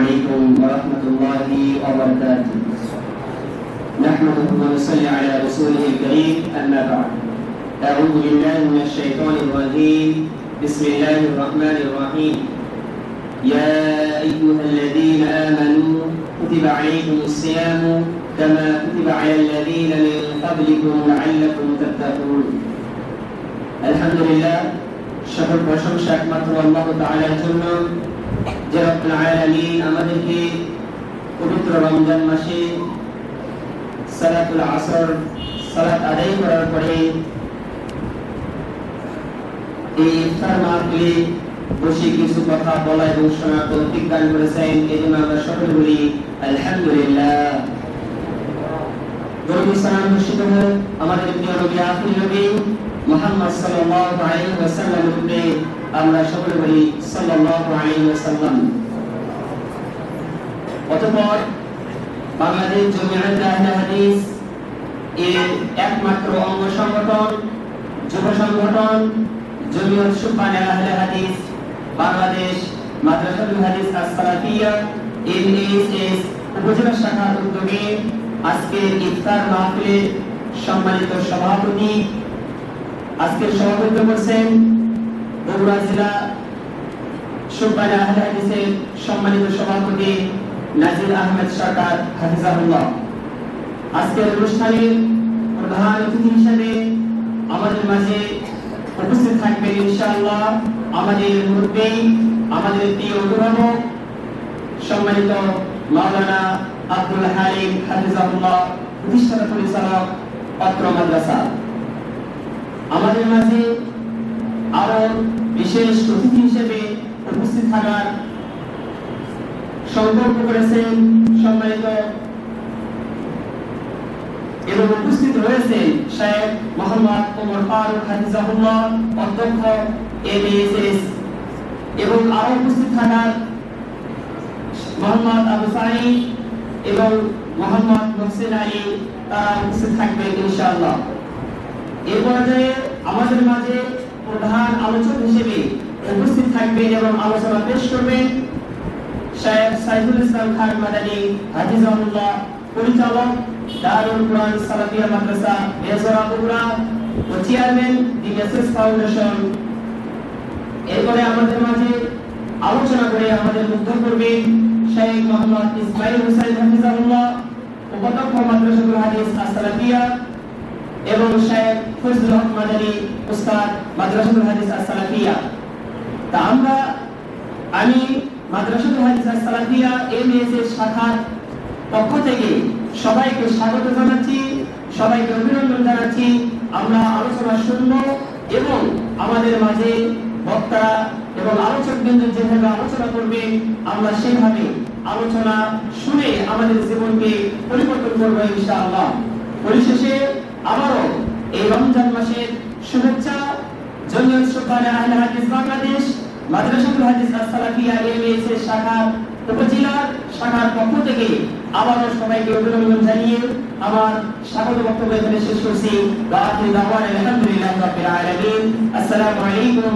عليكم ورحمة الله وبركاته نحمده ونصلي على رسوله الكريم أما بعد أعوذ بالله من الشيطان الرجيم بسم الله الرحمن الرحيم يا أيها الذين آمنوا كتب عليكم الصيام كما كتب على الذين من قبلكم لعلكم تتقون الحمد لله সকল প্রশংসা একমাত্র আল্লাহ তাআলার জন্য যে রব্বুল আলামিন আমাদেরকে পবিত্র রমজান মাসে সালাতুল আসর, সালাত আদায় করার পরে এই ইফতার মাহফিলে বসে কিছু কথা বলা এবং শোনার তৌফিক দান করেছেন। এই জন্য আমরা সকলে বলি, আলহামদুলিল্লাহ। আমাদের প্রিয় নবী, আখির নবী মুহাম্মদ আমরা সকলে বলি বাংলাদেশ জমিয়ত হাদিস এর একমাত্র অঙ্গ সংগঠন, যুব সংগঠন, জমিয়ত আহলে হাদিস, বাংলাদেশ উপজেলা শাখার উদ্যোগে আজকে ইফতার মাহফিলে সম্মানিত সভাপতি আজকে সভাপতিত্ব করছেন বগুড়া জেলা সুবহান আহলে সম্মানিত সভাপতি নাজির আহমেদ সরকার, হাফিজাহুল্লাহ। আজকের অনুষ্ঠানের প্রধান অতিথি হিসেবে আমাদের মাঝে উপস্থিত থাকবেন ইনশাআল্লাহ আমাদের মুরব্বী, আমাদের প্রিয় অভিভাবক, সম্মানিত মাওলানা আব্দুল হালিম হাফিজাহুল্লাহ, প্রতিষ্ঠাতা পরিচালক অত্র মাদ্রাসা। আমাদের মাঝে আরও বিশেষ অতিথি হিসেবে উপস্থিত থাকার সংকল্প করেছেন সম্মানিত এবং উপস্থিত রয়েছেন শেখ মোহাম্মদ ওমর ফারুক অধ্যক্ষ এবং আরও উপস্থিত থাকার মোহাম্মদ আবু এবং মোহাম্মদ মুহসিন আলী, তারা উপস্থিত থাকবেন ইনশাআল্লাহ। এই পর্যায়ে আমাদের মাঝে প্রধান আলোচক হিসেবে উপস্থিত থাকবেন এবং আলোচনা পেশ করবেন শেখ সাইফুল ইসলাম খান মাদানী, হাফিজাহুল্লাহ, পরিচালক দারুল কুরআন সালাফিয়া মাদ্রাসা বগুড়া ও চেয়ারম্যান দি মেসেজ ফাউন্ডেশন। এরপরে আমাদের মাঝে আলোচনা করে আমাদের মুগ্ধ করবেন শেখ মোহাম্মদ ইসমাইল হুসাইন, হাফিজাহুল্লাহ উপাধ্যক্ষ মাদ্রাসাতুল হাদিস আস-সালাফিয়া এবং শেখ ফজলুল হক মাদানী উস্তাদ মাদ্রাসাতুল হাদিস আস-সালাফিয়া। তা আমরা, আমি মাদ্রাসাতুল হাদিস আস-সালাফিয়া এমএস এর শাখার পক্ষ থেকে সবাইকে স্বাগত জানাচ্ছি, সবাইকে অভিনন্দন জানাচ্ছি। আমরা আলোচনা শুনব এবং আমাদের মাঝে বক্তারা এবং আলোচক বিন্দু যেভাবে আলোচনা করবে, আমরা সেভাবে আলোচনা শুনে আমাদের জীবনকে পরিবর্তন করব ইনশাআল্লাহ। পরিশেষে আবারও এই রমজান মাসের শুভেচ্ছা আহলে হাদিস বাংলাদেশ, মাদ্রাসাতুল হাদিস আস-সালাফিয়া এমএস এর শাখার উপজেলার শাখার পক্ষ থেকে আবারও সবাইকে অভিনন্দন জানিয়ে আমার স্বাগত বক্তব্য এখানে শেষ করছি। আলহামদুলিল্লাহ রাব্বিল আলামিন। আসসালামু আলাইকুম